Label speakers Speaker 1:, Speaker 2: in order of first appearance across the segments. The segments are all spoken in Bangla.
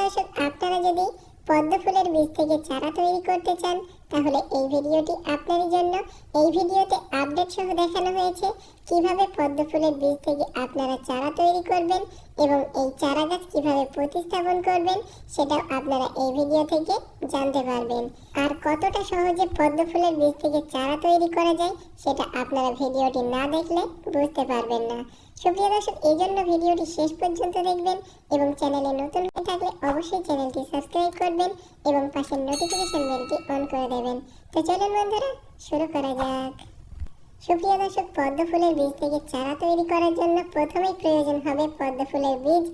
Speaker 1: দর্শক আপনারা যদি পদ্ম ফুলের বীজ থেকে চারা তৈরি করতে চান, তাহলে এই ভিডিওটি আপনারই জন্য। এই ভিডিওতে আপডেট সহ দেখানো হয়েছে কীভাবে পদ্ম ফুলের বীজ থেকে আপনারা চারা তৈরি করবেন এবং এই চারা গাছ কীভাবে প্রতিস্থাপন করবেন, সেটাও আপনারা এই ভিডিও থেকে জানতে পারবেন। আর কতটা সহজে পদ্ম ফুলের বীজ থেকে চারা তৈরি করা যায়, সেটা আপনারা ভিডিওটি না দেখলে বুঝতে পারবেন না। সুপ্রিয় দর্শক, এই জন্য ভিডিওটি শেষ পর্যন্ত দেখবেন এবং চ্যানেলে নতুন অবশ্যই চ্যানেলটি সাবস্ক্রাইব করবেন এবং পাশের নোটিফিকেশন বেলটি অন করে দেবেন। তো চলুন বন্ধুরা, শুরু করা যাক। সুপ্রিয় দর্শক, পদ্ম ফুলের বীজ থেকে চারা তৈরি করার জন্য প্রথমেই প্রয়োজন হবে পদ্ম ফুলের বীজ।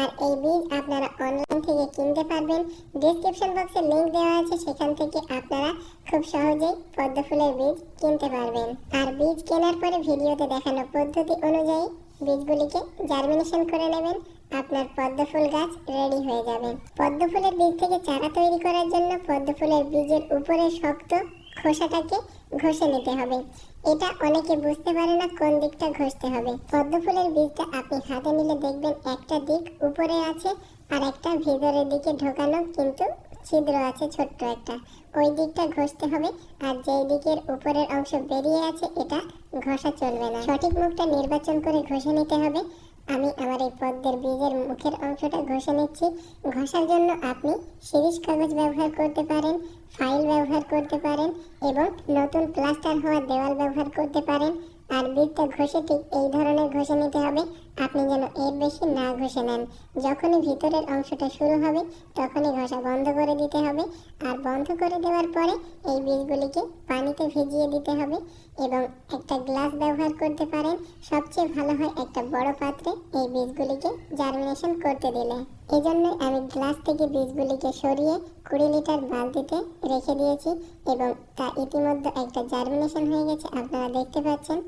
Speaker 1: আর এই বীজ আপনারা অনলাইন থেকে কিনতে পারবেন। ডিসক্রিপশন বক্সে লিংক দেওয়া আছে, সেখান থেকে আপনারা খুব সহজেই পদ্ম ফুলের বীজ কিনতে পারবেন। আর বীজ কেনার পরে ভিডিওতে দেখানো পদ্ধতি অনুযায়ী বীজগুলিকে জার্মিনেশন করে নেবেন। আপনার পদ্ম ফুল গাছ রেডি হয়ে যাবে। পদ্ম ফুলের বীজ থেকে চারা তৈরি করার জন্য পদ্ম ফুলের বীজের উপরে শক্ত খোসাটাকে ঘষে নিতে হবে। এটা অনেকে বুঝতে পারে না কোন দিকটা ঘষতে হবে। পদ্ম ফুলের বীজটা আপনি হাতে নিলে দেখবেন একটা দিক উপরে আছে আর একটা ভিতরের দিকে ঢোকানো কিন্তু ছিদ্র আছে, ছোট্ট একটা। ওই দিকটা ঘষতে হবে, আর যেই দিকের উপরের অংশ বেরিয়ে আছে, এটা ঘষা চলবে না। সঠিক মুখটা নির্বাচন করে ঘষে নিতে হবে। আমি আমার এই পদ্মের বীজের মুখের অংশটা ঘষে নিচ্ছি। ঘষার জন্য আপনি শিরিষ কাগজ ব্যবহার করতে পারেন, ফাইল ব্যবহার করতে পারেন, এবং নতুন প্লাস্টার হওয়া দেওয়াল ব্যবহার করতে পারেন। আর বীজটা ঘষে ঠিক এই ধরনের ঘষে নিতে হবে, আপনি যেন এর বেশি না ঘষে নেন। যখনই ভিতরের অংশটা শুরু হবে, তখনই ঘষা বন্ধ করে দিতে হবে। আর বন্ধ করে দেওয়ার পরে এই বীজগুলিকে পানিতে ভিজিয়ে দিতে হবে এবং একটা গ্লাস ব্যবহার করতে পারেন। সবচেয়ে ভালো হয় একটা বড় পাত্রে এই বীজগুলিকে জার্মিনেশন করতে দিলে। এজন্যই আমি গ্লাস থেকে বীজগুলিকে সরিয়ে কুড়ি লিটার বালতিতে রেখে দিয়েছি এবং তা ইতিমধ্যে একটা জার্মিনেশন হয়ে গেছে, আপনারা দেখতে পাচ্ছেন।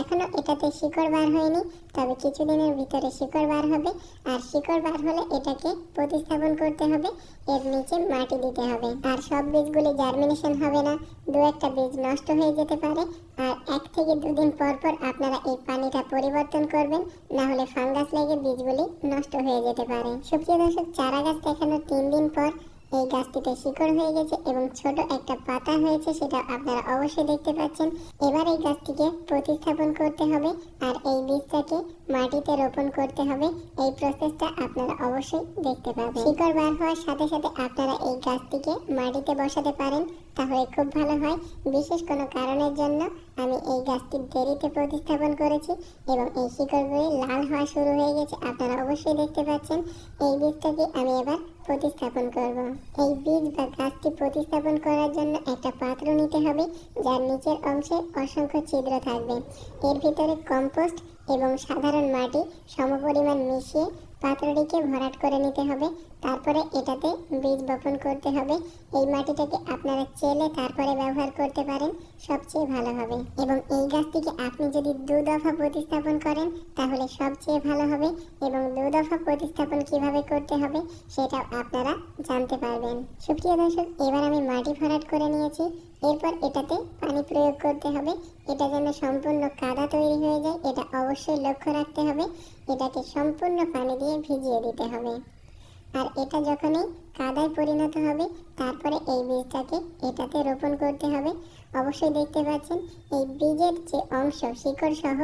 Speaker 1: এখনও এটাতে শিকড় বার হয়নি, তবে কিছুদিনের ভিতরে শিকড় বার হবে। আর শিকড় বার হলে এটাকে প্রতিস্থাপন করতে হবে, এর নিচে মাটি দিতে হবে। আর সব বীজগুলি জার্মিনেশন হবে না, দু একটা বীজ নষ্ট হয়ে যেতে পারে। আর এক থেকে দুদিন পর পর আপনারা এই পানিটা পরিবর্তন করবেন, না হলে ফাঙ্গাস লেগে বীজগুলি নষ্ট হয়ে যেতে পারে। সুপ্রিয় দর্শক চারা গাছ দেখানোর তিন দিন পর এই গাছটিতে শিকড় হয়ে গেছে এবং ছোট একটা পাতা হয়েছে, সেটা আপনারা অবশ্যই দেখতে পাচ্ছেন। এবার এই গাছটিকে প্রতিস্থাপন করতে হবে আর এই বীজটাকে মাটিতে রোপণ করতে হবে। এই প্রসেসটা আপনারা অবশ্যই দেখতে পাবেন। শিকড় বার হওয়ার সাথে সাথে আপনারা এই গাছটিকে মাটিতে বসাতে পারেন। তাহলে খুব ভালো হয়। বিশেষ কোনো কারণের জন্য আমি এই গাছটি দেরিতে প্রতিস্থাপন করেছি এবং এই শিকড়গুলি লাল হওয়া শুরু হয়ে গেছে। আপনারা অবশ্যই দেখতে পাচ্ছেন এই বীজটাকে আমি এবার প্রতিস্থাপন করব। এই বীজ বা গাছটি প্রতিস্থাপন করার জন্য একটা পাত্র নিতে হবে, যার নিচের অংশে অসংখ্য ছিদ্র থাকবে। এর ভিতরে কম্পোস্ট এবং সাধারণ মাটি সমপরিমাণ মিশিয়ে পাত্রটিকে ভরাট করে নিতে হবে, তারপরে এটাতে বীজ বপন করতে হবে। এই মাটিটাকে আপনারা চেলে তারপরে ব্যবহার করতে পারেন, সবচেয়ে ভালো হবে। এবং এই গাছটিকে আপনি যদি দু দফা প্রতিস্থাপন করেন, তাহলে সবচেয়ে ভালো হবে। এবং দু দফা প্রতিস্থাপন কীভাবে করতে হবে, সেটাও আপনারা জানতে পারবেন। সুপ্রিয় দর্শক, এবার আমি মাটি ভরাট করে নিয়েছি। এরপর এটাতে পানি প্রয়োগ করতে হবে। এটা যেন সম্পূর্ণ কাদা তৈরি হয়ে যায়, এটা অবশ্যই লক্ষ্য রাখতে হবে। এটাকে সম্পূর্ণ পানি দিয়ে ভিজিয়ে দিতে হবে। আর এটা যখনই কাদায় পরিণত হবে, তারপরে এই বীজটাকে এটাতে রোপণ করতে হবে। অবশ্যই দেখতে পাচ্ছেন, এই বীজের যে অংশ, শিকড় সহ,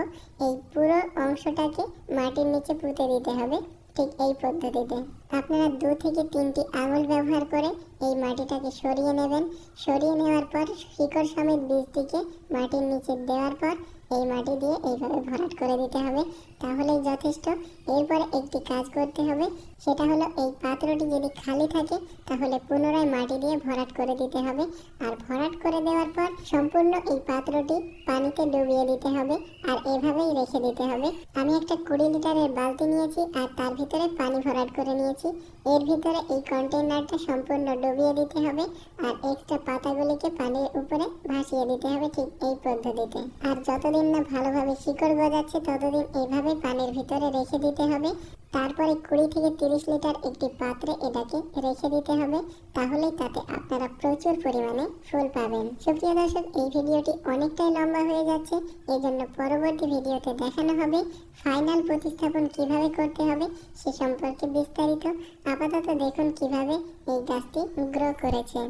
Speaker 1: এই পুরো অংশটাকে মাটির নিচে পুঁতে দিতে হবে ঠিক এই পদ্ধতিতে। আপনারা দু থেকে তিনটি আঙুল ব্যবহার করে এই মাটিটাকে সরিয়ে নেবেন। সরিয়ে নেওয়ার পর শিকড় সমেত বীজটিকে মাটির নিচে দেওয়ার পর এই মাটি দিয়ে এইভাবে ভরাট করে দিতে হবে। তাহলেই যথেষ্ট। এরপরে একটি কাজ করতে হবে। সেটা হলো এই পাত্রটি যদি খালি থাকে, তাহলে পুনরায় মাটি দিয়ে ভরাট করে দিতে হবে। আর ভরাট করে দেওয়ার পর সম্পূর্ণ এই পাত্রটি পানিতে ডুবিয়ে দিতে হবে আর এভাবেই রেখে দিতে হবে। আমি একটা কুড়ি লিটারের বালতি নিয়েছি আর তার ভিতরে পানি ভরাট করে নিয়েছি। এর ভিতরে এই কন্টেইনারটা সম্পূর্ণ ডুবিয়ে দিতে হবে আর এক্সট্রা পাতাগুলিকে পানির উপরে ভাসিয়ে দিতে হবে ঠিক এই পদ্ধতিতে। আর যতদিন না ভালোভাবে শিকড় গজাচ্ছে, ততদিন এইভাবে পানির ভিতরে রেখে দিতে হবে তারপরে কুড়ি থেকে তিরিশ লিটার একটি পাত্রে এটাকে রেখে দিতে হবে, তাহলেই তাতে আপনারা প্রচুর পরিমাণে ফুল পাবেন। সুপ্রিয় দর্শক, এই ভিডিওটি অনেকটাই লম্বা হয়ে যাচ্ছে এই জন্য পরবর্তী ভিডিওতে দেখানো হবে ফাইনাল প্রতিস্থাপন কীভাবে করতে হবে সে সম্পর্কে বিস্তারিত। আপাতত দেখুন কীভাবে এই গাছটি গ্রো করেছে।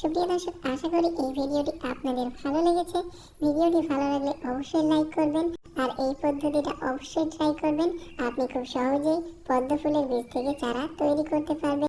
Speaker 1: সুপ্রিয় দর্শক, আশা করি এই ভিডিওটি আপনাদের ভালো লেগেছে। ভিডিওটি ভালো লাগলে অবশ্যই লাইক করবেন আর এই পদ্ধতিটা অবশ্যই ট্রাই করবেন। আপনি খুব সহজেই পদ্ম ফুলের বীজ থেকে চারা তৈরি করতে পারবেন।